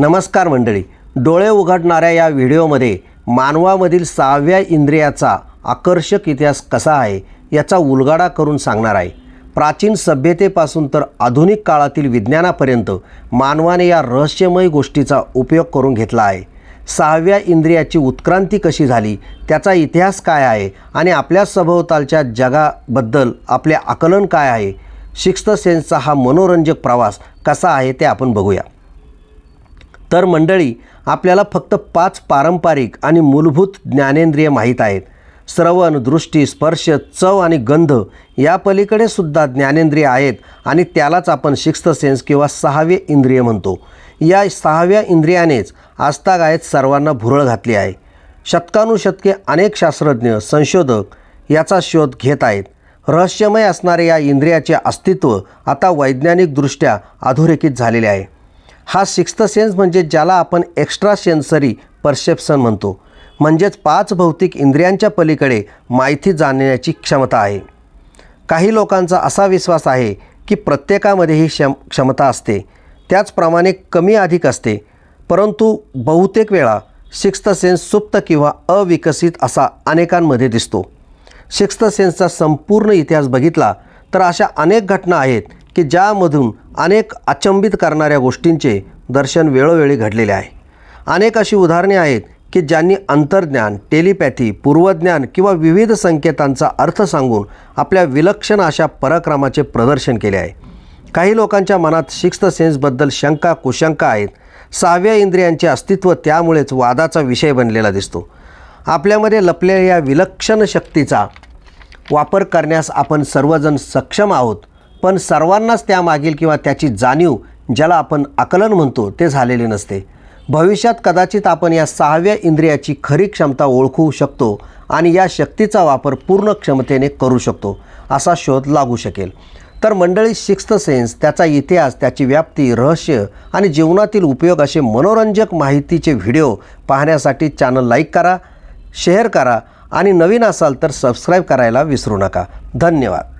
नमस्कार मंडळी. डोळे उघडणाऱ्या या व्हिडिओमध्ये मानवामधील सहाव्या इंद्रियाचा आकर्षक इतिहास कसा आहे याचा उलगाडा करून सांगणार आहे. प्राचीन सभ्यतेपासून तर आधुनिक काळातील विज्ञानापर्यंत मानवाने या रहस्यमय गोष्टीचा उपयोग करून घेतला आहे. सहाव्या इंद्रियाची उत्क्रांती कशी झाली त्याचा इतिहास काय आहे आणि आपल्या सभोवतालच्या जगाबद्दल आपले आकलन काय आहे सिक्स्थ सेन्सचा हा मनोरंजक प्रवास कसा आहे ते आपण बघूया. तर मंडळी आपल्याला फक्त पाच पारंपरिक आणि मूलभूत ज्ञानेंद्रिय माहीत आहेत. श्रवण दृष्टी स्पर्श चव आणि गंध या पलीकडे सुद्धा ज्ञानेंद्रिय आहेत आणि त्यालाच आपण सिक्स्थ सेन्स किंवा सहावे इंद्रिय म्हणतो. या सहाव्या इंद्रियानेच आजतागायत सर्वांना भुरळ घातली आहे. शतकानुशतके अनेक शास्त्रज्ञ संशोधक याचा शोध घेत आहेत. रहस्यमय असणारे या इंद्रियाचे अस्तित्व आता वैज्ञानिकदृष्ट्या अधोरेखित झालेले आहे. हा सिक्स्थ सेन्स म्हणजे ज्याला आपण एक्स्ट्रा सेन्सरी परसेप्शन म्हणतो. म्हणजेच पाच भौतिक इंद्रियांच्या पलीकडे माहिती जाणण्याची क्षमता आहे. काही लोकांचा असा विश्वास आहे की प्रत्येकामध्ये ही क्षम क्षमता असते. त्याचप्रमाणे कमी अधिक असते. परंतु बहुतेक वेळा सिक्स्थ सेन्स सुप्त किंवा अविकसित असा अनेकांमध्ये दिसतो. सिक्स्थ सेन्सचा संपूर्ण इतिहास बघितला तर अशा अनेक घटना आहेत की ज्यामधून अनेक अचंबित करणाऱ्या गोष्टींचे दर्शन वेळोवेळी घडलेले आहे. अनेक अशी उदाहरणे आहेत की ज्यांनी अंतर्ज्ञान टेलिपॅथी पूर्वज्ञान किंवा विविध संकेतांचा अर्थ सांगून आपल्या विलक्षण अशा पराक्रमाचे प्रदर्शन केले आहे. काही लोकांच्या मनात सिक्स्थ सेन्सबद्दल शंका कुशंका आहेत. सहाव्या इंद्रियांचे अस्तित्व त्यामुळेच वादाचा विषय बनलेला दिसतो. आपल्यामध्ये लपलेल्या या विलक्षण शक्तीचा वापर करण्यास आपण सर्वजण सक्षम आहोत. पण सर्वांनाच त्यामागील किंवा त्याची जाणीव ज्याला आपण आकलन म्हणतो ते झालेले नसते. भविष्यात कदाचित आपण या सहाव्या इंद्रियाची खरी क्षमता ओळखू शकतो आणि या शक्तीचा वापर पूर्ण क्षमतेने करू शकतो असा शोध लागू शकेल. तर मंडळी सिक्स्थ सेन्स त्याचा इतिहास त्याची व्याप्ती रहस्य आणि जीवनातील उपयोग असे मनोरंजक माहितीचे व्हिडिओ पाहण्यासाठी चॅनल लाईक करा शेअर करा आणि नवीन असाल तर सबस्क्राईब करायला विसरू नका. धन्यवाद.